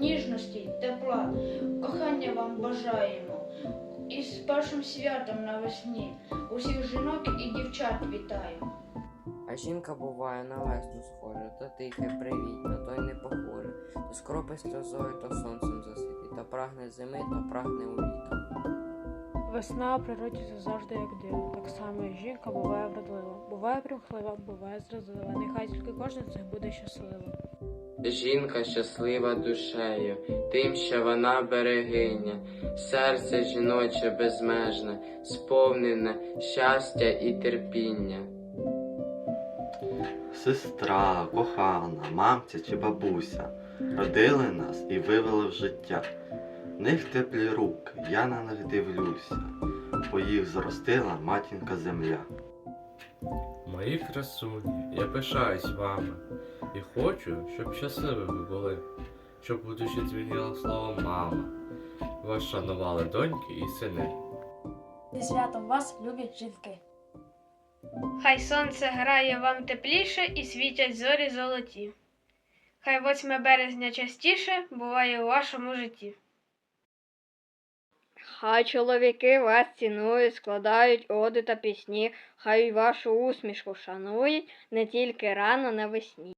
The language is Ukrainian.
ніжності тепла, кохання вам бажаємо. І з першим святом навесні усіх жінок і дівчат вітаю. А жінка буває на весну схожа, то тихе, привітна, то той не похоже, то скропи сльозою, то сонцем засвітить, то прагне зими, то прагне у літо. Весна у природі це завжди як диво. Так само і жінка буває вродлива, буває примхлива, буває зразлива. Нехай тільки кожен з них буде щасливим. Жінка щаслива душею, тим, що вона берегиня, серце жіноче безмежне, сповнене щастя і терпіння. Сестра, кохана, мамця чи бабуся родили нас і вивели в життя. Них теплі руки, я на них дивлюся, бо їх зростила матінка земля. Мої красуні, я пишаюсь вами і хочу, щоб щасливі ви були, щоб у душі дзвеніло слово мама. Вас шанували доньки і сини. Зі святом вас, любі жінки. Хай сонце грає вам тепліше і світять зорі золоті. Хай 8 березня частіше буває у вашому житті. Хай чоловіки вас цінують, складають оди та пісні, хай вашу усмішку шанують не тільки рано навесні.